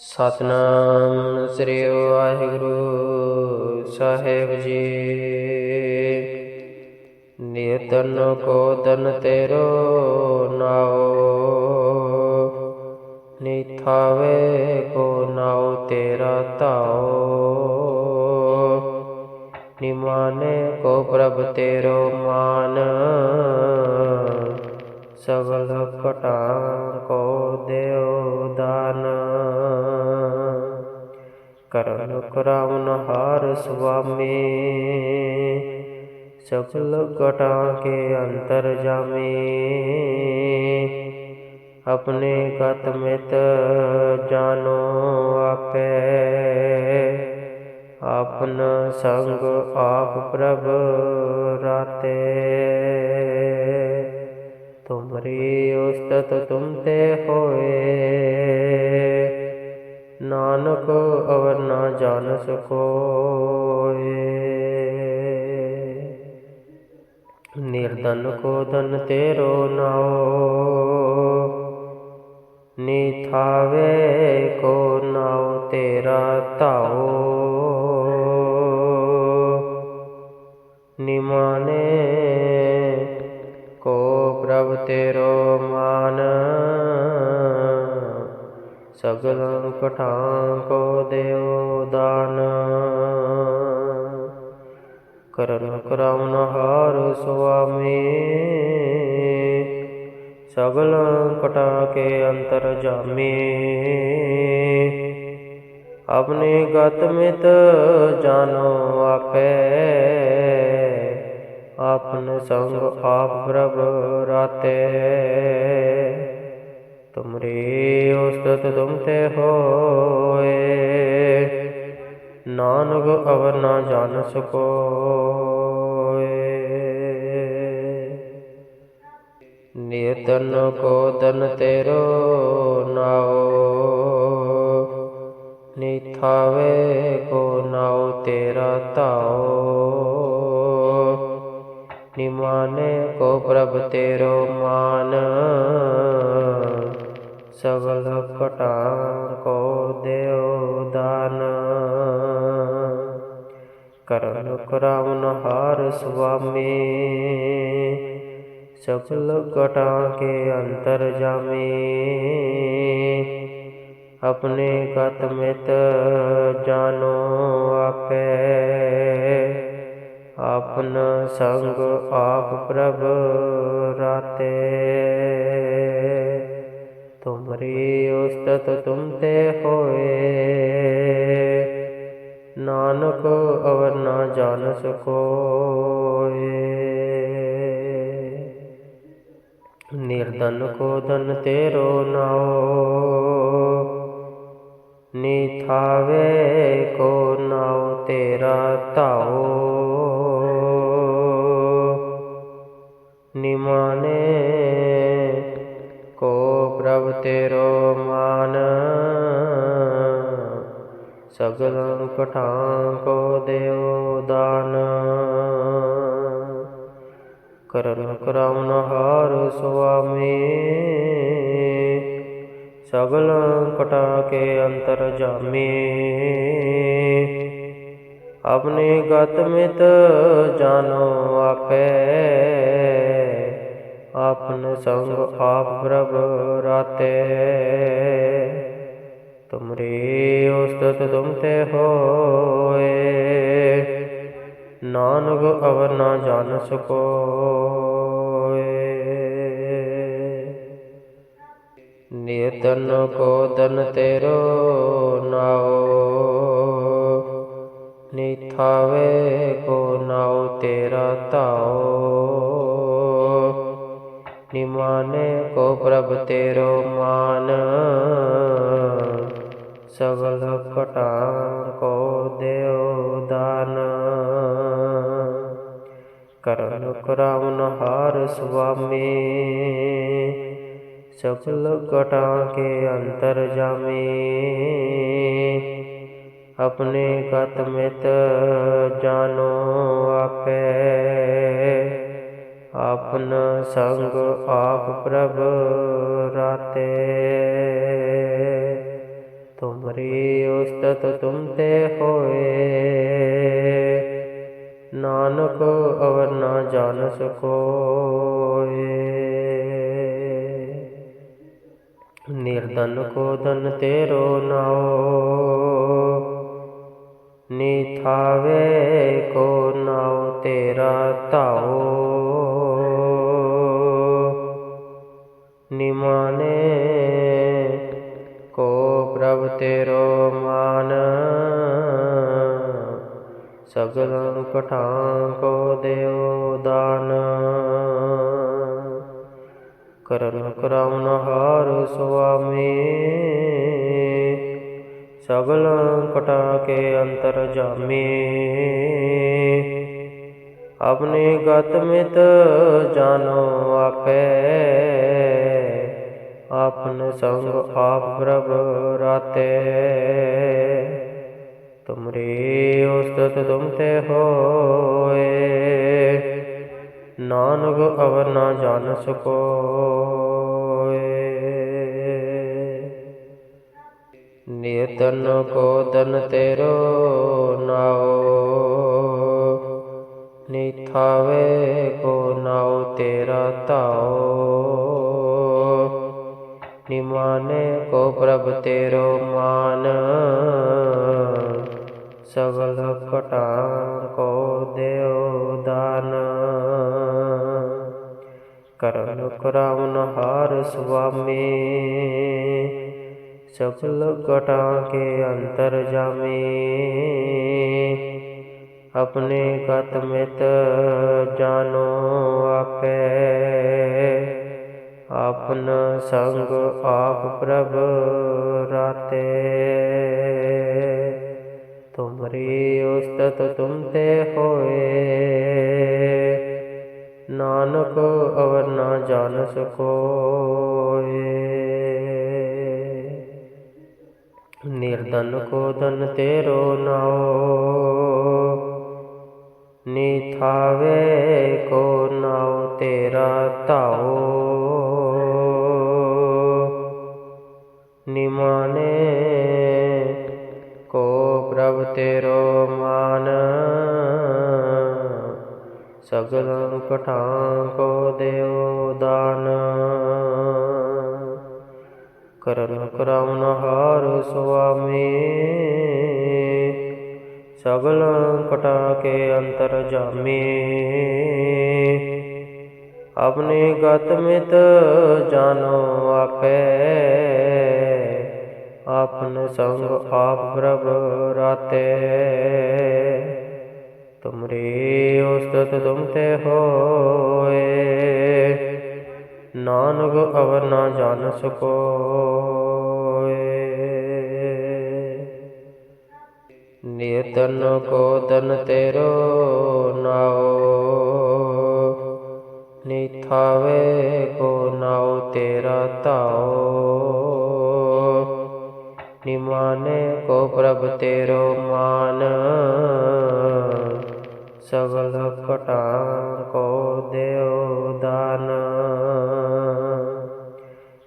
ਸਤਨਾਮ ਸ੍ਰੀ ਵਾਹਿਗੁਰੂ ਸਾਹਿਬ ਜੀ। ਨਿਤਨ ਕੋ ਦਨ ਤੇਰੋ ਨਾਉ, ਨਿਥਾਵੇ ਕੋ ਨਾਉ ਤੇਰਾ ਧਾਉ। ਨਿਮਾਨੇ ਕੋ ਪ੍ਰਭ ਤੇਰੋ ਮਾਨ। ਸਗਲ ਕਟਾ ਕੋ ਦੇਉ ਦਾਨ। ਕਰਨ ਕਰਾਵਨ ਹਾਰ ਸੁਆਮੀ, ਸਗਲ ਕਟਾ ਕੇ ਅੰਤਰ ਜਾਮੀ। ਆਪਣੇ ਗਤ ਮਿਤ ਜਾਨੋ ਆਪੇ, ਆਪਨ ਸੰਗ ਆਪ ਪ੍ਰਭ ਰਾਤੇ। ਤੁਮਰੀ ਉਸਤਤ ਤੁਮ ਤੇ ਹੋਏ। ਨਾਨਕ ਅਵਰ ਨਾ ਜਾਣ ਸਕੋਏ। ਨਿਰਦਨ ਕੋ ਦਨ ਤੇਰੋ ਨਾਉ ਨਿਥਾਵੇ ਕੋ ਨਾਉ ਤੇਰਾ ਧਾਉ ਕਠਾਂ ਕੋ ਦੇਉ ਦਾਨ। ਕਰਨ ਕਰਾਉਨ ਹਾਰ ਸੁਆਮੀ। ਸਗਲ ਕਟਾ ਕੇ ਅੰਤਰ ਜਾਮੀ। ਆਪਣੇ ਗਤ ਮਿਤ ਜਾਨੋ ਆਪੇ। ਆਪਨ ਸੰਗ ਆਪ ਪ੍ਰਭ ਰਾਤੇ। ਤੁਮਰੀ ਉਸਤਤ ਤੁਮ ਤੇ ਹੋਏ। ਨਾਨਕ ਅਵਰ ਨਾ ਜਾਣ ਸਕੋਏ ਨਿਤਨ ਕੋ ਦਨ ਤੇਰੋ ਨਾਉ। ਨਿਥਾਵੇ ਕੋ ਨਾਉ ਤੇਰਾ ਤਾਓ ਨਿਮਾਨੇ ਕੋ ਪ੍ਰਭ ਤੇਰੋ ਮਾਨ। ਸਗਲ ਕਟਾ ਕੋ ਦੇਉ ਦਾਨ। ਕਰਨ ਕਰਾਵਨ ਹਾਰ ਸੁਆਮੀ ਸਗਲ ਕਟਾ ਕੇ ਅੰਤਰ ਜਾਮੀ। ਆਪਣੇ ਗਤ ਮਿਤ ਜਾਨੋ ਆਪੇ, ਆਪਨ ਸੰਗ ਆਪ ਪ੍ਰਭ ਰਾਤੇ। ਤੁਮਰੀ ਉਸਤਤ ਤੁਮ ਤੇ ਹੋਏ। ਨਾਨਕ ਅਵਰ ਨਾ ਜਾਣ ਸਕੋਏ। ਨਿਰਦਨ ਕੋ ਦਨ ਤੇਰੋ ਨਾਉ ਨਿਥਾਵੇ ਕਠਾਂ ਕੋ ਦੇਉ ਦਾਨ। ਕਰਨ ਕਰਾਉਨ ਹਾਰ ਸੁਆਮੀ। ਸਗਲ ਕਟਾ ਕੇ ਅੰਤਰ ਜਾਮੀ। ਆਪਣੇ ਗਤ ਮਿਤ ਜਾਨੋ ਆਪੇ। ਆਪਨ ਸੰਗ ਆਪ ਪ੍ਰਭ ਰਾਤੇ। ਤੁਮਰੀ ਉਸਤਤ ਤੁਮ ਤੇ ਹੋਏ। ਨਾਨਕ ਅਵਰ ਨਾ ਜਾਣ ਸਕੋਏ ਨਿਤਨ ਕੋ ਦਨ ਤੇਰੋ ਨਾਉ। ਨਿਥਾਵੇ ਕੋ ਨਾਉ ਤੇਰਾ ਤਾਓ ਨਿਮਾਨੇ ਕੋ ਪ੍ਰਭ ਤੇਰੋ ਮਾਨ। ਸਗਲ ਕਟਾ ਕੋ ਦੇਉ ਦਾਨ। ਕਰਨ ਕਰਾਵਨ ਹਾਰ ਸੁਆਮੀ, ਸਗਲ ਕਟਾਂ ਕੇ ਅੰਤਰ ਜਾਮੀ। ਆਪਣੇ ਗਤ ਮਿਤ ਜਾਨੋ ਆਪੇ, ਆਪਨ ਸੰਗ ਆਪ ਪ੍ਰਭ ਰਾਤੇ। ਤੁਮਰੀ ਉਸਤਤ ਤੁਮ ਤੇ ਹੋਏ। ਨਾਨਕ ਅਵਰ ਨਾ ਜਾਣ ਸਕੋਏ। ਨਿਰਦਨ ਕੋ ਦਨ ਤੇਰੋ ਨਾਉ। ਨਿਥਾਵੇ ਕੋ ਨਾਉ ਤੇਰਾ ਧਾਉ। ਸਗਲ ਕਠਾਂ ਕੋ ਦੇਉ ਦਾਨ। ਕਰਨ ਕਰਾਉਨ ਹਾਰ ਸੁਆਮੀ, ਸਗਲ ਕਟਾ ਕੇ ਅੰਤਰ ਜਾਮੀ। ਆਪਣੇ ਗਤ ਮਿਤ ਜਾਣੋ ਆਪੇ, ਆਪਨ ਸੰਗ ਆਪ ਪ੍ਰਭ ਰਾਤੇ। ਤੁਮਰੀ ਉਸਤਤ ਤੁਮ ਤੇ ਹੋਏ। ਨਾਨਕ ਅਵਰ ਨਾ ਜਾਣ ਸਕੋਏ ਨਿਤਨ ਕੋ ਦਨ ਤੇਰੋ ਨਾਉ। ਨਿਥਾਵੇ ਕੋ ਨਾਉ ਤੇਰਾ ਤਾਓ ਨਿਮਾਨੇ ਕੋ ਪ੍ਰਭ ਤੇਰੋ ਮਾਨ। ਸਗਲ ਕਟਾ ਕੋ ਦੇਉ ਦਾਨ। ਕਰਨ ਕਰਾਉਨ ਹਾਰ ਸੁਆਮੀ, ਸਗਲ ਕਟਾ ਕੇ ਅੰਤਰ ਜਾਮੀ। ਆਪਣੇ ਗਤ ਮਿਤ ਜਾਨੋ ਆਪੇ, ਆਪਨ ਸੰਗ ਆਪ ਪ੍ਰਭ ਰਾਤੇ। ਤੁਮਰੀ ਉਸਤਤ ਤੁਮ ਤੇ ਹੋਏ। ਨਾਨਕ ਅਵਰ ਨਾ ਜਾਣ ਸਕੋਏ। ਨਿਰਦਨ ਕੋ ਦਨ ਤੇਰੋ ਨਾਉ ਹਾਰ ਸੁਆਮੀ। ਸਗਲ ਕਟਾ ਕੇ ਅੰਤਰ ਜਾਮੀ। ਆਪਣੇ ਗਤ ਮਿਤ ਜਾਨੋ ਆਪੇ। ਆਪਨ ਸੰਗ ਆਪ ਪ੍ਰਭ ਰਾਤੇ। ਤੁਮਰੀ ਉਸਤਤ ਤੁਮ ਤੇ ਹੋਏ। ਨਾਨਕ ਅਵਰ ਨਾ ਜਾਣ ਸਕੋਏ। ਨਿਤਨ ਕੋ ਦਨ ਤੇਰੋ ਨਾਉ, ਨਿਥਾਵੇ ਕੋ ਨਾਉ ਤੇਰਾ ਧਾਉ। ਨਿਮਾਨੇ ਕੋ ਪ੍ਰਭ ਤੇਰੋ ਮਾਨ, ਸਗਲ ਕਟਾ ਕੋ ਦੇਉ ਦਾਨ।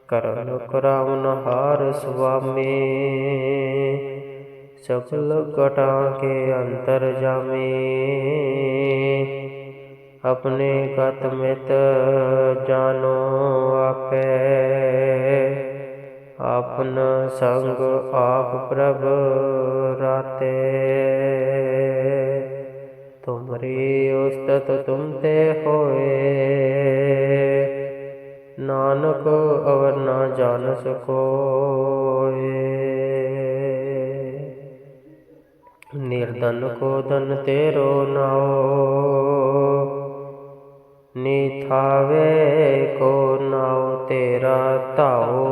ਕਰਨ ਕਰਾਉਨ ਹਾਰ ਸੁਆਮੀ ਸਗਲ ਕਟਾ ਕੇ ਅੰਤਰ ਜਾਮੀ। ਆਪਣੇ ਗਤ ਮਿਤ ਜਾਨੋ ਆਪੇ। ਆਪਨ ਸੰਗ ਆਪ ਪ੍ਰਭ ਰਾਤੇ। ਤੁਮਰੀ ਉਸਤਤ ਤੁਮ ਤੇ ਹੋਏ। ਨਾਨਕ ਅਵਰ ਨਾ ਜਾਣ ਸਕੋਏ ਧਨ ਕੋ ਧਨ ਤੇਰੋ ਨਾਉ। ਨਿਥਾਵੇ ਕੋ ਨਾਉ ਤੇਰਾ ਧਾਉ।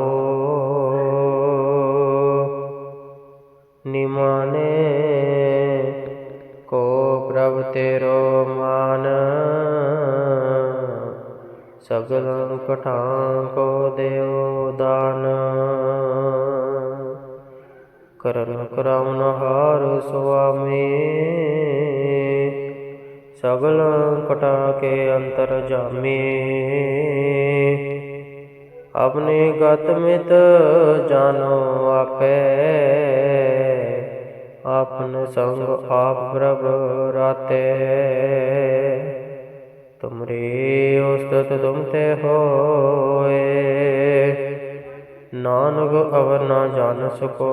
ਨਿਮਾਨੇ ਕੋ ਪ੍ਰਭ ਤੇਰੋ ਮਾਨ। ਸਗਲ ਕਠਾਂ ਕੋ ਦੇਉ ਦਾਨ। ਕਰਨ ਕਰਾਉਨ ਹਾਰ ਸੁਆਮੀ। ਸਗਲ ਕਟਾ ਕੇ ਅੰਤਰ ਜਾਮੀ। ਆਪਣੇ ਗਤ ਮਿਤ ਜਾਨੋ ਆਪੇ। ਆਪਨ ਸੰਗ ਆਪ ਪ੍ਰਭ ਰਾਤੇ। ਤੁਮਰੀ ਉਸਤਤ ਤੁਮ ਤੇ ਹੋਏ। ਨਾਨਕ ਅਵਰ ਨਾ ਜਾਣ ਸਕੋਏ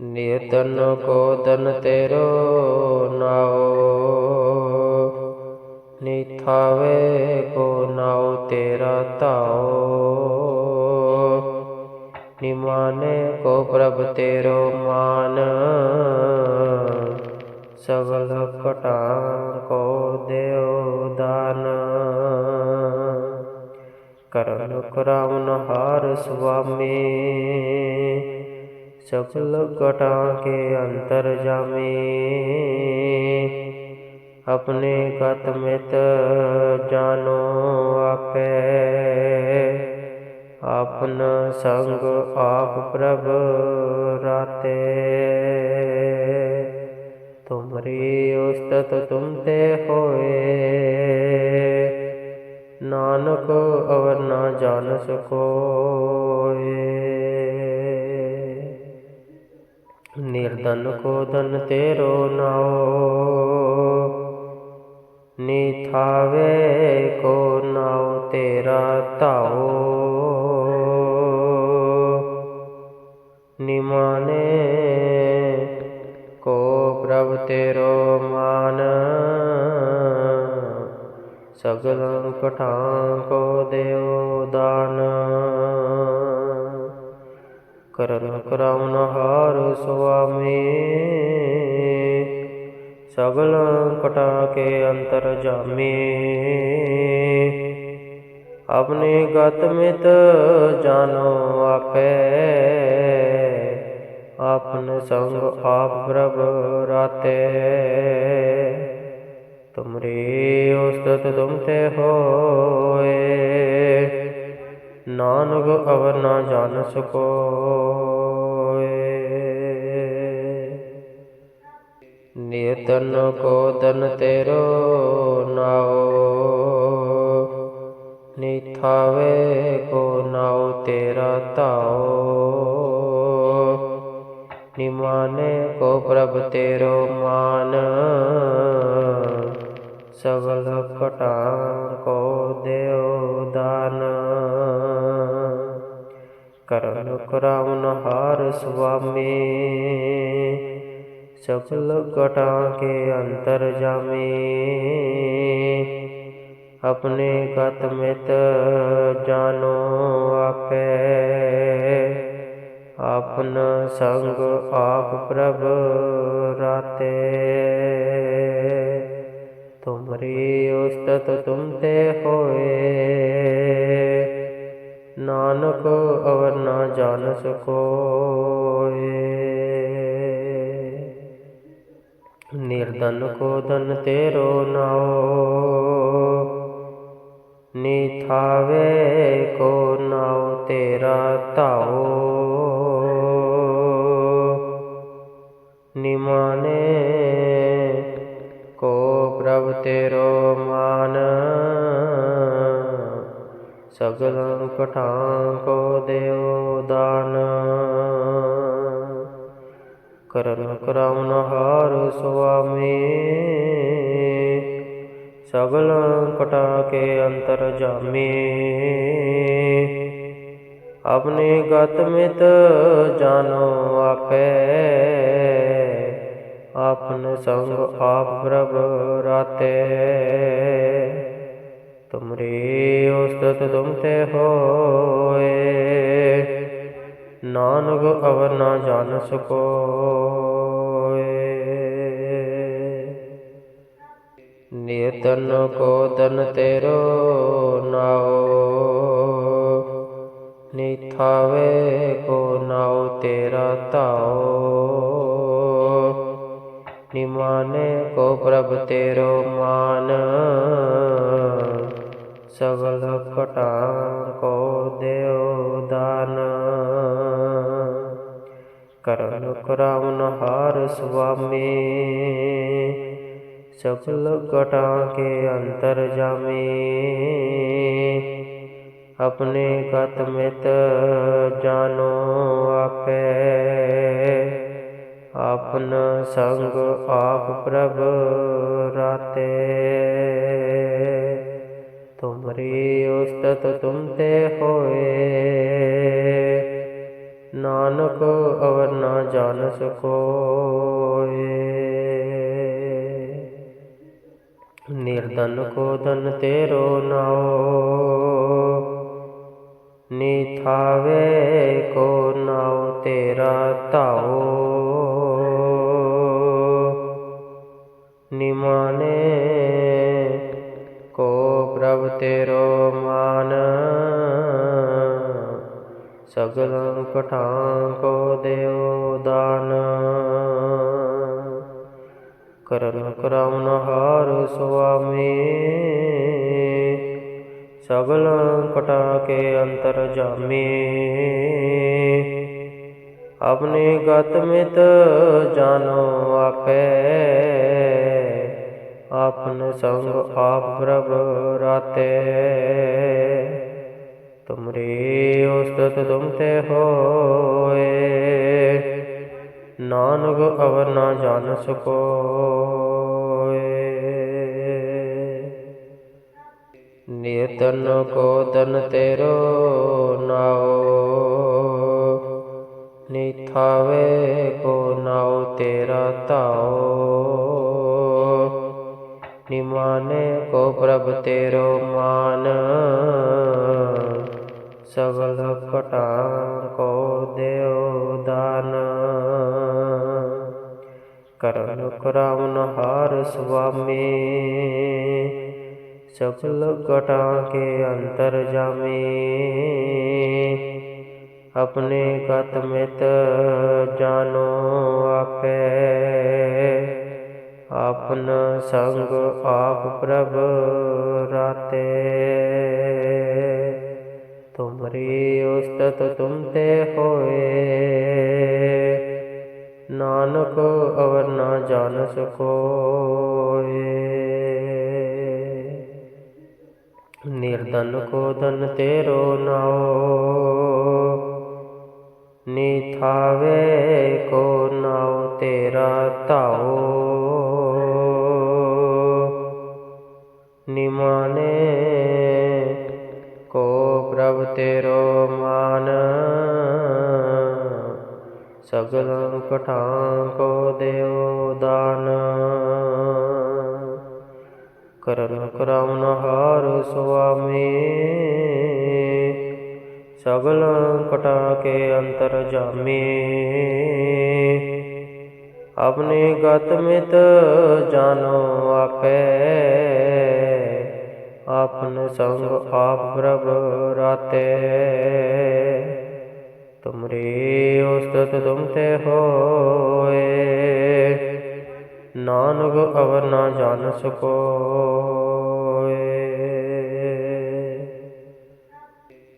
ਨਿਯਤਨ ਕੋ ਤਨ ਤੇਰੋ ਨਾਓ ਨਿਥਾਵੇ ਕੋ ਨਾਉ ਤੇਰਾ ਤਾਓ ਨਿਮਾਨੇ ਕੋ ਪ੍ਰਭ ਤੇਰੋ ਮਾਨ, ਸਗਲ ਕਟਾ ਕੋ ਦੇਉ ਦਾਨ। ਕਰਨ ਕਰਾਉਨ ਹਾਰ ਸੁਆਮੀ। ਸਗਲ ਕਟਾ ਕੇ ਅੰਤਰ ਜਾਮੀ। ਆਪਣੇ ਗਤ ਮਿਤ ਜਾਨੋ ਆਪੇ। ਆਪਨ ਸੰਗ ਆਪ ਪ੍ਰਭ ਰਾਤੇ। ਤੁਮਰੀ ਉਸਤਤ ਤੁਮ ਤੇ ਹੋਏ। ਨਾਨਕ ਅਵਰ ਨਾ ਜਾਣ ਸਕੋਏ। ਨਿਰਦਨ ਕੋ ਦਨ ਤੇਰੋ ਨਾਉ। ਨਿਥਾਵੇ ਕੋ ਨਾਉ ਤੇਰਾ ਧਾਓ ਨਿਮਾਨੇ ਕੋ ਪ੍ਰਭ ਤੇਰੋ ਮਾਨ। ਸਗਲ ਕਠਾਂ ਕੋ ਦੇਉ ਦਾਨ। ਕਰਨ ਕਰਾਉਨ ਹਾਰ ਸੁਆਮੀ। ਸਗਲ ਕਟਾ ਕੇ ਅੰਤਰ ਜਾਮੀ। ਆਪਣੇ ਗਤ ਮਿਤ ਜਾਨੋ ਆਪੇ। ਆਪਨ ਸੰਗ ਆਪ ਪ੍ਰਭ ਰਾਤੇ। ਤੁਮਰੀ ਉਸਤਤ ਤੁਮ ਤੇ ਹੋਏ। ਨਾਨਕ ਅਵਰ ਨਾ ਜਾਣ ਸਕੋਏ ਨਿਯਤਨ ਕੋ ਤਨ ਤੇਰੋ ਨਾਉ। ਨਿਥਾਵੇ ਕੋ ਨਾਉ ਤੇਰਾ ਧਾਓ ਨਿਮਾਨੇ ਕੋ ਪ੍ਰਭ ਤੇਰੋ ਮਾਨ। ਸਗਲ ਕਟਾ ਕੋ ਦੇਉ ਦਾਨ। ਕਰਨ ਕਰਾਉਨ ਹਾਰ ਸੁਆਮੀ ਸਗਲ ਕਟਾ ਕੇ ਅੰਤਰ ਜਾਮੀ। ਆਪਣੇ ਗਤ ਮਿਤ ਜਾਨੋ ਆਪੇ, ਆਪਨ ਸੰਗ ਆਪ ਪ੍ਰਭ ਰਾਤੇ। ਤੁਮਰੀ ਉਸਤਤ ਤੁਮ ਤੇ ਹੋਏ। ਨਾਨਕ ਅਵਰ ਨਾ ਜਾਣ ਸਕੋਏ। ਨਿਰਦਨ ਕੋ ਦਨ ਤੇਰੋ ਨਾਉ ਨਿਥਾਵੇ ਕੋ ਨਾਉ ਤੇਰਾ ਧਾਓ। ਸਗਲ ਕਠਾਂ ਕੋ ਦੇਉ ਦਾਨ। ਕਰਨ ਕਰਾਉਨ ਹਾਰ ਸੁਆਮੀ। ਸਗਲ ਕਟਾ ਕੇ ਅੰਤਰ ਜਾਮੀ। ਆਪਣੇ ਗਤ ਮਿਤ ਜਾਨੋ ਤੁਮਰੀ ਉਸਤਤ ਤੁਮ ਤੇ ਹੋਏ। ਨਾਨਕ ਅਵਰ ਨਾ ਜਾਣ ਸਕੋਏ ਨਿਯਤਨ ਕੋ ਤਨ ਤੇਰੋ ਨਾਉ। ਨਿਥਾਵੇ ਕੋ ਨਾਉ ਤੇਰਾ ਤਾਓ ਨਿਮਾਨੇ ਕੋ ਪ੍ਰਭ ਤੇਰੋ ਮਾਨ। ਸਗਲ ਕਟਾ ਕੋ ਦੇਉ ਦਾਨ। ਕਰਨ ਕਰਾਉਨ ਹਾਰ ਸੁਆਮੀ, ਸਗਲ ਕਟਾਂ ਕੇ ਅੰਤਰ ਜਾਮੀ। ਆਪਣੇ ਗਤ ਮਿਤ ਜਾਨੋ ਆਪੇ, ਆਪਨ ਸੰਗ ਆਪ ਪ੍ਰਭ ਰਾਤੇ। ਤੁਮਰੀ ਉਸਤਤ ਤੁਮ ਤੇ ਹੋਏ। ਨਾਨਕ ਅਵਰ ਨਾ ਜਾਣ ਸਕੋਏ। ਨਿਰਦਨ ਕੋ ਦਨ ਤੇਰੋ ਨਾਉ। ਨਿਥਾਵੇ ਕੋ ਨਾਉ ਤੇਰਾ ਧਾਉ। ਸਗਲ ਕਠਾਂ ਕੋ ਦੇਉ ਦਾਨ। ਕਰਨ ਕਰਾਉਨ ਹਾਰ ਸੁਆਮੀ। ਸਗਲ ਕਟਾ ਕੇ ਅੰਤਰ ਜਾਮੀ। ਆਪਣੇ ਗਤ ਮਿਤ ਜਾਣੋ ਆਪੇ। ਆਪਨ ਸੰਗ ਆਪ ਪ੍ਰਭ ਰਾਤੇ। ਤੁਮਰੀ ਉਸਤਤ ਤੁਮ ਤੇ ਹੋਏ। ਨਾਨਕ ਅਵਰ ਨਾ ਜਾਣ ਸਕੋਏ ਨਿਤਨ ਕੋ ਦਨ ਤੇਰੋ ਨਾਉ। ਨਿਥਾਵੇ ਕੋ ਨਾਉ ਤੇਰਾ ਤਾਓ ਨਿਮਾਨੇ ਕੋ ਪ੍ਰਭ ਤੇਰੋ ਮਾਨ। ਸਗਲ ਕਟਾ ਕੋ ਦੇਉ ਦਾਨ। ਕਰਨ ਕਰਾਉਨ ਹਾਰ ਸੁਆਮੀ ਸਗਲ ਕਟਾ ਕੇ ਅੰਤਰ ਜਾਮੀ। ਆਪਣੇ ਗਤ ਮਿਤ ਜਾਨੋ ਆਪੇ, ਆਪਨ ਸੰਗ ਆਪ ਪ੍ਰਭ ਰਾਤੇ। ਤੁਮਰੀ ਉਸਤਤ ਤੁਮ ਤੇ ਹੋਏ। ਨਾਨਕ ਅਵਰ ਨਾ ਜਾਣ ਸਕੋਏ। ਨਿਰਦਨ ਕੋ ਦਨ ਤੇਰੋ ਨਾਉ ਨਿਥਾਵੇ ਕੋ ਨਾਉ ਤੇਰਾ ਧਾਉ ਸਗਲ ਕਠਾਂ ਕੋ ਦੇਉ ਦਾਨ। ਕਰਨ ਕਰਾਉਨ ਹਾਰ ਸੁਆਮੀ। ਸਗਲ ਕਟਾ ਕੇ ਅੰਤਰ ਜਾਮੀ। ਆਪਣੇ ਗਤ ਮਿਤ ਜਾਨੋ ਆਪੇ। ਆਪਨ ਸੰਗ ਆਪ ਪ੍ਰਭ ਰਾਤੇ। ਤੁਮਰੀ ਉਸਤਤ ਤੁਮ ਤੇ ਹੋਏ। ਨਾਨਕ ਅਵਰ ਨਾ ਜਾਣ ਸਕੋਏ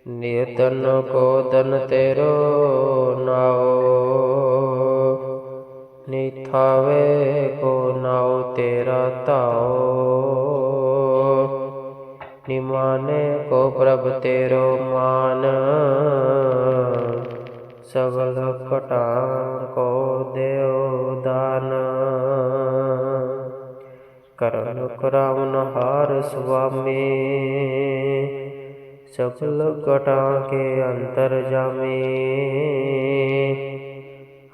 ਨਿਤਨ ਕੋ ਦਨ ਤੇਰੋ ਨਾਉ। ਨਿਥਾਵੇ ਕੋ ਨਾਉ ਤੇਰਾ ਤਾਓ ਨਿਮਾਨੇ ਕੋ ਪ੍ਰਭ ਤੇਰੋ ਮਾਨ। ਸਗਲ ਕਟਾ ਕੋ ਦੇਉ ਦਾਨ। ਕਰਨ ਕਰਾਉਨ ਹਾਰ ਸੁਆਮੀ, ਸਗਲ ਕਟਾ ਕੇ ਅੰਤਰ ਜਾਮੀ।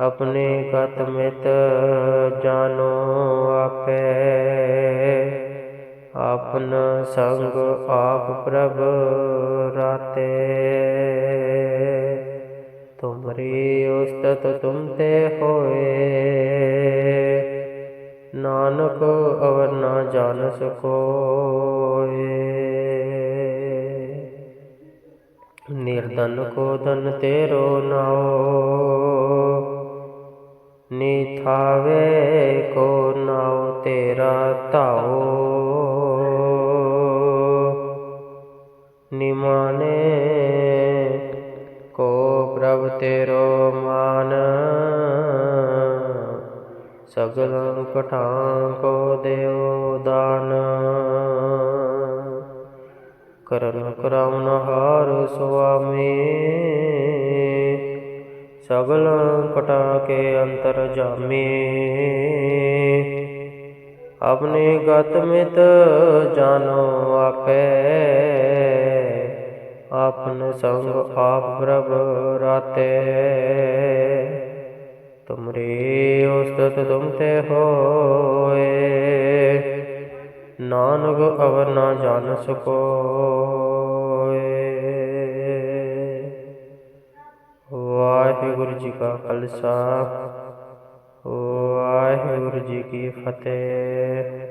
ਆਪਣੇ ਗਤ ਮਿਤ ਜਾਨੋ ਆਪੇ, ਆਪਨ ਸੰਗ ਆਪ ਪ੍ਰਭ ਰਾਤੇ। ਤੁਮਰੀ ਉਸਤਤ ਤੁਮ ਤੇ ਹੋਏ। ਨਾਨਕ ਅਵਰ ਨਾ ਜਾਣ ਸਕੋਏ। ਨਿਰਦਨ ਕੋ ਦਨ ਤੇਰੋ ਨਾਉ। ਨਿਥਾਵੇ ਕੋ ਨਾਉ ਤੇਰਾ ਧਾਉ। ਤੇਰੋ ਮਾਨ ਸਗਲ ਕਠਾਂ ਕੋ ਦੇਉ ਦਾਨ। ਕਰਨ ਕਰਾਉਨ ਹਾਰ ਸੁਆਮੀ। ਸਗਲ ਕਟਾ ਕੇ ਅੰਤਰ ਜਾਮੀ। ਆਪਣੇ ਗਤ ਮਿਤ ਜਾਨੋ ਆਪੇ। ਆਪਨ ਸੰਗ ਆਪ ਪ੍ਰਭ ਰਾਤੇ। ਤੁਮਰੀ ਉਸਤਤ ਤੁਮ ਤੇ ਹੋਏ। ਨਾਨਕ ਅਵਰ ਨਾ ਜਾਣ ਸਕੋਏ ਵਾਹਿਗੁਰੂ ਜੀ ਕਾ ਖਾਲਸਾ। ਵਾਹਿਗੁਰੂ ਜੀ ਕੀ ਫਤਿਹ।